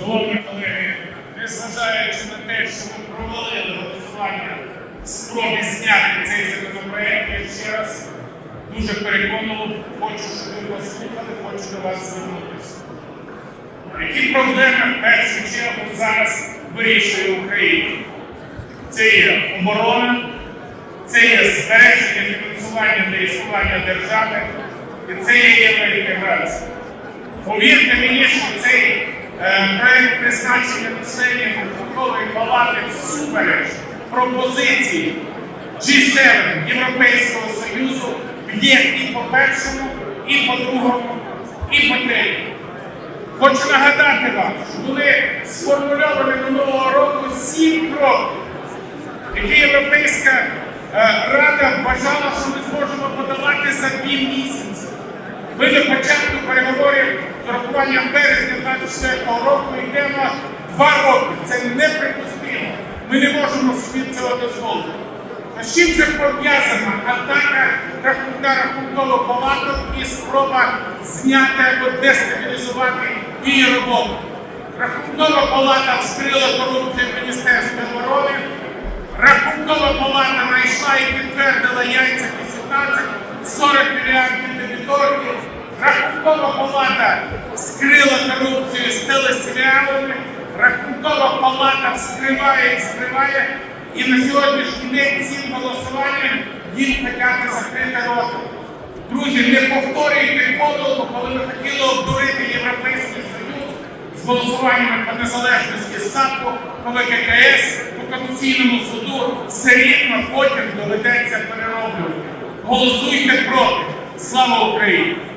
Шановні колеги, незважаючи на те, що ми провалили голосування в спробі зняти цей законопроект, я ще раз дуже переконливо хочу, щоб ви послухали, хочу до вас звернутися. Які проблеми в першу чергу зараз вирішує Україна? Це є оборона, це є збереження фінансування для існування держави, і це є євроінтеграція. Повірте мені, що цей е, проект призначення членів Рахункової палати всупереч пропозиції G7 Європейського Союзу б'є і по першому, і по другому, і по третьому. Хочу нагадати вам, що були сформульовані минулого року сім кроків, які Європейська е, Рада вважала, що ми зможемо подавати за дві місяці. Ми до початку переговорів з урахуванням березня 24 року йдемо два роки. Це неприпустимо. Ми не можемо собі цього дозволити. А з чим же пов'язана атака рахунка рахункового палату і спроба зняти або дестабілізувати її роботу? Рахункова палата вскрила корупцію в Міністерстві оборони. Рахункова палата знайшла і підтвердила яйця 18, палата вскрила корупцію з телесеріалами. Рахункова палата вскриває і вскриває. І на сьогоднішній день цим голосуванням їм хотяти закрити рота. Друзі, не повторюйте помилку, коли ви хотіли обдурити Європейський Союз з голосуваннями по незалежності САПу, по ВККС, по Конституційному суду, все рівно потім доведеться перероблювати. Голосуйте проти. Слава Україні!